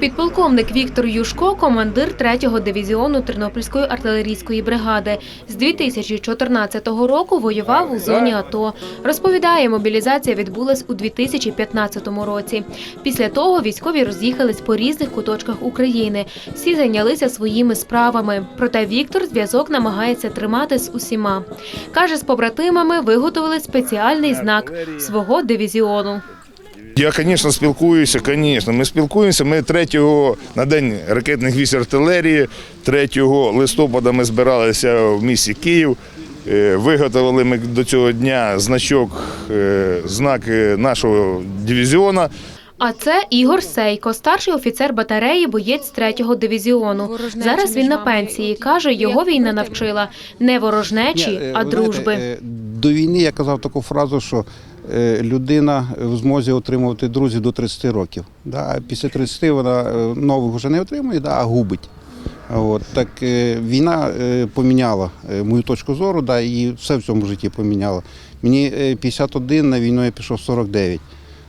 Підполковник Віктор Юшко, командир 3-го дивізіону Тернопільської артилерійської бригади. З 2014 року воював у зоні АТО. Розповідає, мобілізація відбулась у 2015 році. Після того військові роз'їхались по різних куточках України. Всі зайнялися своїми справами. Проте Віктор зв'язок намагається тримати з усіма. Каже, з побратимами виготовили спеціальний знак свого дивізіону. Я, звісно, спілкуюся, звісно. Ми спілкуємося. Ми 3 на день ракетних військ артилерії, 3 листопада ми збиралися в місті Київ. Е, Виготовили ми до цього дня значок, е, знак е, нашого дивізіону. А це Ігор Сейко, старший офіцер батареї, боєць 3-го дивізіону. Зараз він на пенсії. Каже, його війна навчила не ворожнечі, а дружби. До війни я казав таку фразу, що е, людина в змозі отримувати друзів до 30 років. Да? Після 30 вона е, нових вже не отримує, да, а губить. От, так е, війна поміняла мою точку зору, да, і все в цьому житті поміняла. Мені е, 51, на війну я пішов 49.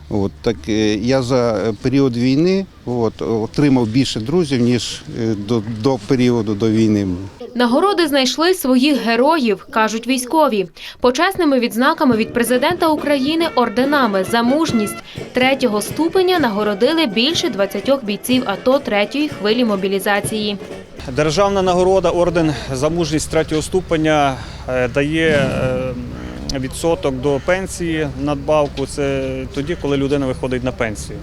От, так е, я за е, період війни от, отримав більше друзів, ніж е, до, до періоду до війни. Нагороди знайшли своїх героїв, кажуть військові. Почесними відзнаками від президента України орденами за мужність третього ступеня нагородили більше 20 бійців АТО третьої хвилі мобілізації. Державна нагорода орден за мужність третього ступеня дає відсоток до пенсії надбавку. Це тоді, коли людина виходить на пенсію.